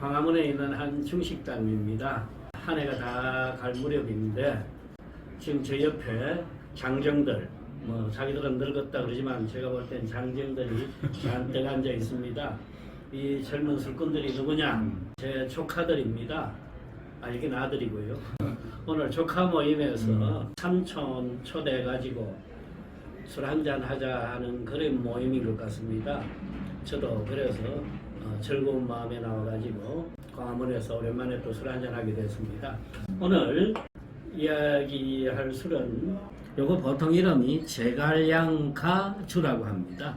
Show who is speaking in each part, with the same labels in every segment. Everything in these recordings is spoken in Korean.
Speaker 1: 광화문에 있는 한 중식당입니다. 한 해가 다 갈 무렵인데 지금 제 옆에 장정들 뭐 자기들은 늙었다 그러지만 제가 볼 땐 장정들이 잔뜩 앉아 있습니다. 이 젊은 술꾼들이 누구냐? 제 조카들입니다. 아 이게 아들이고요. 오늘 조카 모임에서 삼촌 초대해 가지고 술 한잔 하자 하는 그런 모임인 것 같습니다. 저도 그래서 어, 즐거운 마음에 나와가지고 광화문에서 오랜만에 또 술 한잔 하게 됐습니다. 오늘 이야기할 술은 요거 보통 이름이 제갈량가주라고 합니다.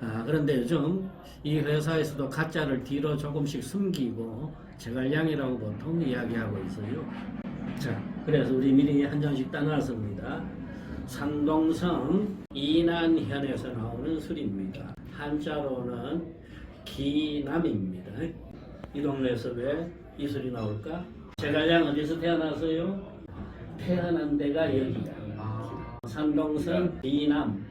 Speaker 1: 아, 그런데 요즘 이 회사에서도 가짜를 뒤로 조금씩 숨기고 제갈량이라고 보통 이야기하고 있어요. 자, 그래서 우리 미리 한 잔씩 따놨습니다. 산동성 이난현에서 나오는 술입니다. 한자로는 기남입니다. 이 동네에서 왜 이 술이 나올까? 제갈량 어디서 태어났어요? 태어난 데가 여기야. 산동성 이남.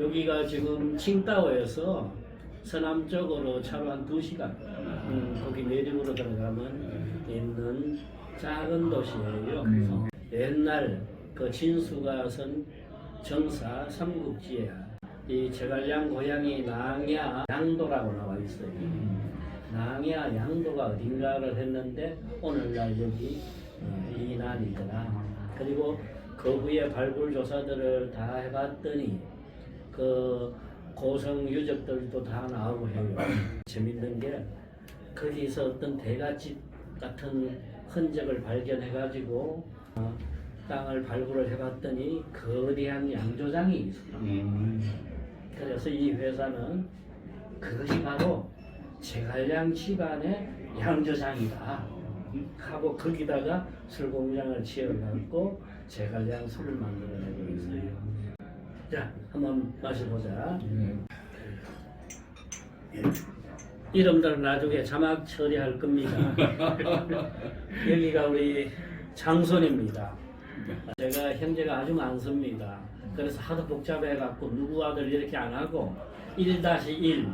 Speaker 1: 여기가 지금 칭다오에서 서남쪽으로 차로 한 2시간 음, 거기 내륙으로 들어가면 있는 작은 도시예요.
Speaker 2: 음.
Speaker 1: 옛날 그 진수가 선 정사 삼국지에 이 제갈량 고향이 낭야 양도라고 나와 있어요. 낭야 양도가 어딘가를 했는데 오늘날 여기 어, 이난이더라. 그리고 그 후에 발굴 조사들을 다 해봤더니 그 고성 유적들도 다 나오고 해요. 재밌는 게 거기서 어떤 대가집 같은 흔적을 발견해가지고 어, 땅을 발굴을 해봤더니 거대한 양조장이 있어요. 그래서 이 회사는 그것이 바로 제갈량 집안의 양조장이다 하고 거기다가 술공장을 지어갖고 제갈량 술을 만들어내고 있어요. 자, 한번 마셔보자. 이름들은 나중에 자막 처리할 겁니다. 여기가 우리 장손입니다. 제가 형제가 아주 많습니다. 그래서 하도 복잡해갖고 누구 아들 이렇게 안 하고 1-1,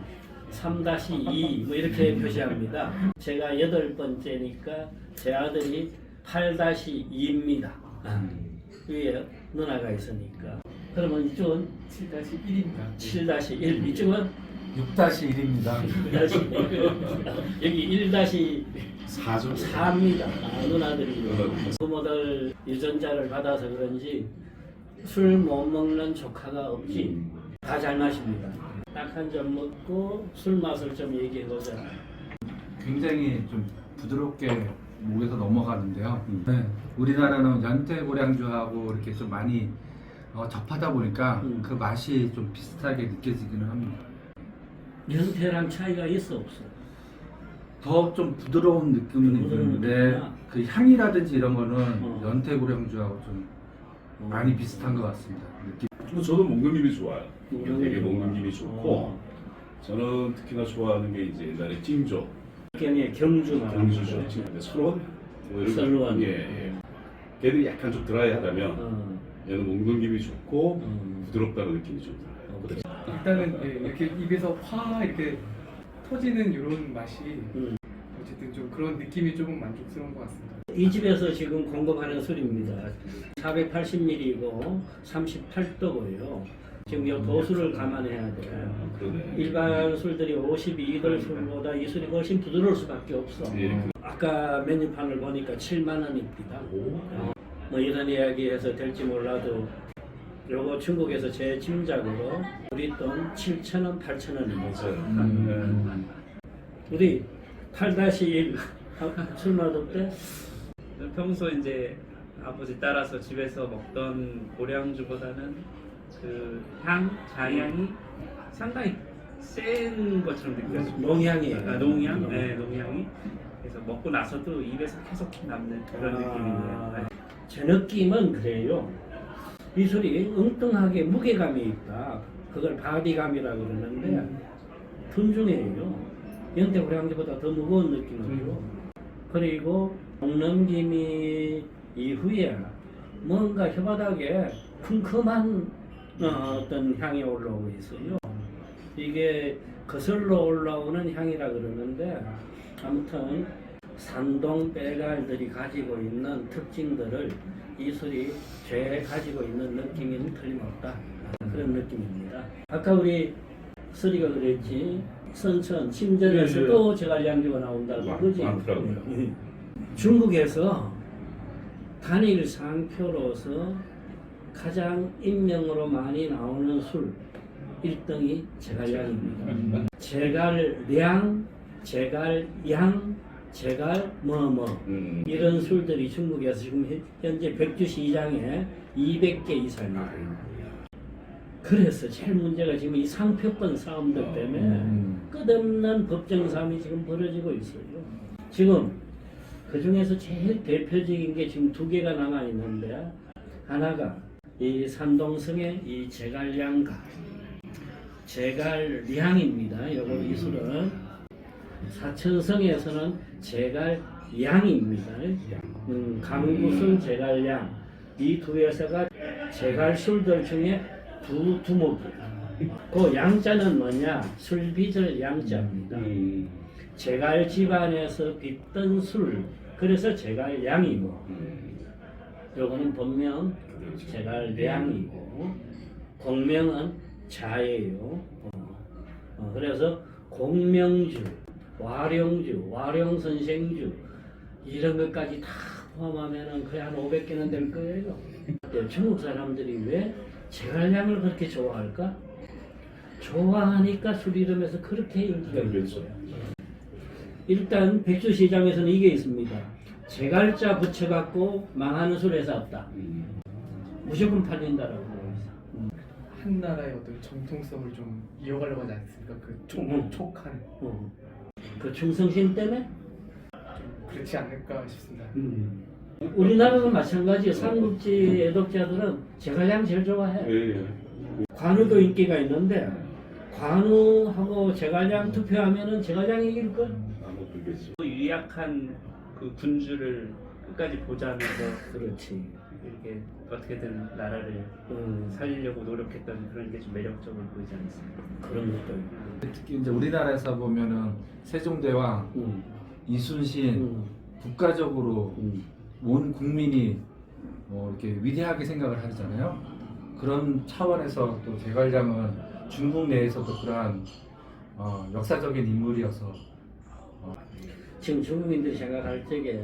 Speaker 1: 3-2 뭐 이렇게 표시합니다. 제가 여덟 번째니까 제 아들이 8-2입니다. 위에 누나가 있으니까. 그러면 이쪽은
Speaker 2: 7-1입니다.
Speaker 1: 7-1, 이쪽은
Speaker 2: 6-1입니다.
Speaker 1: 1-1. 여기 1-4입니다.
Speaker 3: 4점.
Speaker 1: 아, 누나들이 부모들 유전자를 받아서 그런지 술 못 먹는 조카가 없지. 다 잘 마십니다. 딱 한 잔 먹고 술 맛을 좀 얘기해 보자.
Speaker 2: 굉장히 좀 부드럽게 목에서 넘어가는데요. 네, 우리나라는 연태 고량주하고 이렇게 좀 많이 어, 접하다 보니까
Speaker 1: 음.
Speaker 2: 그 맛이 좀 비슷하게 느껴지기는 합니다.
Speaker 1: 연태랑 차이가 있어 없어?
Speaker 2: 더 좀 부드러운 느낌은
Speaker 1: 부드러운
Speaker 2: 있는데
Speaker 1: 느낌이야?
Speaker 2: 그 향이라든지 이런 거는
Speaker 1: 어.
Speaker 2: 연태 고량주하고 좀 많이 비슷한 것 같습니다. 느낌.
Speaker 3: 뭐 저도 김이 좋아요.
Speaker 1: 먹는
Speaker 3: 되게.
Speaker 1: 김이
Speaker 3: 좋고
Speaker 1: 어.
Speaker 3: 저는 특히나 좋아하는 게 이제 옛날에 찜조,
Speaker 1: 경의 경주 말하는
Speaker 3: 경주죠,
Speaker 1: 거죠.
Speaker 3: 찜, 설원, 뭐 이런. 거. 예, 예. 걔는 약간 좀 드라이하다면
Speaker 1: 어,
Speaker 3: 얘는 먹는 김이 좋고
Speaker 1: 음.
Speaker 3: 부드럽다는 느낌이 좀 들어요.
Speaker 1: 어, 그래.
Speaker 4: 일단은 예, 이렇게 입에서 확 이렇게 터지는 이런 맛이
Speaker 1: 음.
Speaker 4: 어쨌든 좀 그런 느낌이 조금 만족스러운 것 같습니다.
Speaker 1: 이 집에서 지금 공급하는 술입니다. 480ml이고 38도고요. 지금 이 도수를 감안해야 돼요.
Speaker 3: 그러네.
Speaker 1: 일반 술들이 52도 술보다 이 술이 훨씬 부드러울 수밖에 없어.
Speaker 3: 예, 그-
Speaker 1: 아까 메뉴판을 보니까 7만 원입니다. 어, 뭐 이런 이야기해서 될지 몰라도 요거 중국에서 제 짐작으로 우리 돈 7천 원, 8천 원입니다.
Speaker 2: 음.
Speaker 1: 우리 8-1술 맛없대?
Speaker 5: 네, 평소 이제 아버지 따라서 집에서 먹던 고량주보다는 그 향, 자향이 상당히 센 것처럼 느껴져요.
Speaker 1: 농향이에요.
Speaker 5: 아, 농향? 네, 농향이. 그래서 먹고 나서도 입에서 계속 남는 그런
Speaker 1: 아.
Speaker 5: 느낌이네요. 네.
Speaker 1: 제 느낌은 그래요. 이 술이 엉뚱하게 무게감이 있다. 그걸 바디감이라고 그러는데 둔중해요. 연태 고량주보다 더 무거운 느낌이고 그리고 목넘김이 이후에 뭔가 혓바닥에 큼큼한 어, 어떤 향이 올라오고 있어요. 이게 거슬러 올라오는 향이라 그러는데 아무튼 산동 빼갈들이 가지고 있는 특징들을 이 술이 죄 가지고 있는 느낌이 틀림없다 그런 느낌입니다. 아까 우리 쓰리가 그랬지 선천 침전에서도 제갈량주가 나온다고
Speaker 3: 많-
Speaker 1: 그지?
Speaker 3: 많더라고요.
Speaker 1: 예. 중국에서 단일 상표로서 가장 인명으로 많이 나오는 술 1등이 제갈량입니다. 제갈량, 제갈양, 제갈 뭐 뭐
Speaker 3: 음.
Speaker 1: 이런 술들이 중국에서 지금 현- 현재 백주 시장에 200개 이상입니다. 그래서 제일 문제가 지금 이 상표권 싸움들 때문에
Speaker 2: 음.
Speaker 1: 끝없는 법정 싸움이 지금 벌어지고 있어요. 지금 그 중에서 제일 대표적인 게 지금 두 개가 남아 있는데 하나가 이 산동성의 이 제갈량가 제갈량입니다. 요거 이 술은 사천성에서는 제갈 양입니다. 음, 강구순 제갈량 이두 회사가 제갈 술들 중에 두 두목이에요. 그 양자는 뭐냐? 술빚을 양자입니다.
Speaker 3: 음.
Speaker 1: 제갈 집안에서 빚던 술 그래서 제갈량이고
Speaker 3: 음.
Speaker 1: 요거는 본명 제갈량이고 공명은 자예요. 어. 어, 그래서 공명주, 와룡주, 와룡선생주 이런 것까지 다 포함하면은 거의 한 500개는 될 거예요. 중국 사람들이 왜 제갈량을 그렇게 좋아할까? 좋아하니까 술 이름에서 그렇게 인기가 있는
Speaker 3: 그렇죠.
Speaker 1: 거야. 일단 백주 시장에서는 이게 있습니다. 제갈자 붙여갖고 망하는 술에서 없다.
Speaker 3: 음.
Speaker 1: 무조건 팔린다라고 되어 있어.
Speaker 4: 한 나라의 어떤 정통성을 좀 이어가려고 하지 않습니까? 그 촉,
Speaker 1: 음.
Speaker 4: 촉한
Speaker 1: 어. 그 충성심 때문에
Speaker 4: 좀 그렇지 않을까 싶습니다.
Speaker 1: 우리나라도 마찬가지예요. 삼국지 애독자들은 제갈량 제일 좋아해.
Speaker 3: 예, 예.
Speaker 1: 관우도 인기가 있는데 관우하고 제갈량 투표하면은 제갈량이 이길 걸.
Speaker 3: 그겠죠.
Speaker 5: 또 유약한 그 군주를 끝까지 보좌하면서
Speaker 1: 그렇지.
Speaker 5: 이렇게 어떻게든 나라를
Speaker 1: 음,
Speaker 5: 살리려고 노력했던 그런 게 좀 매력적으로 보이지 않습니까?
Speaker 1: 그런 것도 있고.
Speaker 2: 특히 이제 우리나라에서 보면은 세종대왕,
Speaker 1: 음,
Speaker 2: 이순신
Speaker 1: 음,
Speaker 2: 국가적으로
Speaker 1: 음.
Speaker 2: 온 국민이 뭐 이렇게 위대하게 생각을 하잖아요. 그런 차원에서 또 제갈량은 중국 내에서도 그러한 어, 역사적인 인물이어서
Speaker 1: 지금 중국인들이 생각할 적에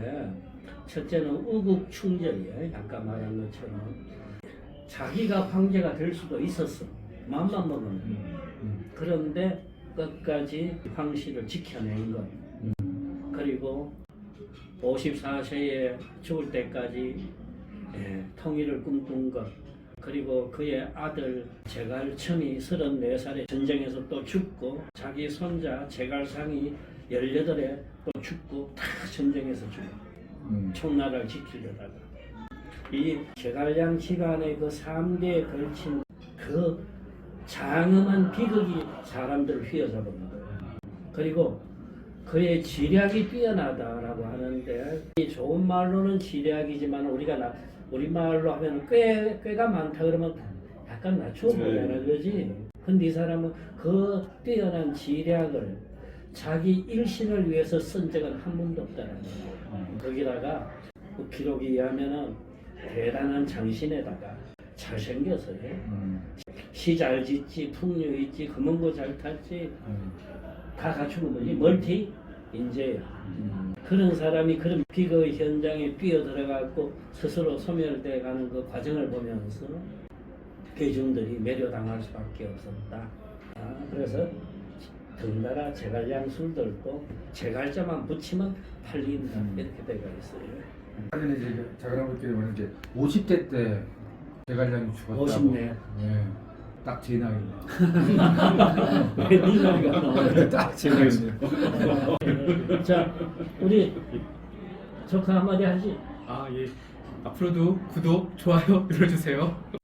Speaker 1: 첫째는 우국 충절이에요. 아까 말한 것처럼 자기가 황제가 될 수도 있었어. 마음만 먹으면.
Speaker 2: 음,
Speaker 1: 그런데 끝까지 황실을 지켜낸 것. 그리고 54세에 죽을 때까지 예, 통일을 꿈꾼 것. 그리고 그의 아들 제갈청이 34살에 전쟁에서 또 죽고 자기 손자 제갈상이 18에 또 죽고 다 전쟁에서 죽어.
Speaker 2: 음,
Speaker 1: 청나라를 지키려다가 이 제갈량 집안의 그 3대에 걸친 그 장엄한 비극이 사람들을 휘어잡은 거예요. 그리고 그의 지략이 뛰어나다라고 하는데 이 좋은 말로는 지략이지만 우리가 나, 우리 말로 하면 꽤 꽤가 많다 그러면 약간 낮춰 보자는 거지. 근데 이 사람은 그 뛰어난 지략을 자기 일신을 위해서 쓴 적은 한 번도 없다는 거예요. 거기다가 그 기록에 의하면은 대단한 장신에다가 잘생겨서요.
Speaker 2: 음,
Speaker 1: 시잘 짓지, 풍류 있지, 금은고 잘 탔지,
Speaker 2: 음,
Speaker 1: 다 갖추는 거지. 멀티 인재야.
Speaker 2: 음.
Speaker 1: 그런 사람이 그런 비극 현장에 뛰어 들어가고 스스로 소멸돼 가는 그 과정을 보면서 대중들이 매료당할 수밖에 없었다. 아, 그래서 덩달아 제갈량 술들도 제갈자만 붙이면 팔린다 이렇게 되어 있어요.
Speaker 2: 사전에 이제 보면 이제 50대 때 제갈량이 죽었다고.
Speaker 1: 50네.
Speaker 2: 예, 딱제 나이네.
Speaker 1: 왜네 나이가 나와요?
Speaker 2: 딱제 나이네요.
Speaker 1: 자, 우리 조카 한마디 하지.
Speaker 4: 아 예. 앞으로도 구독, 좋아요 눌러주세요.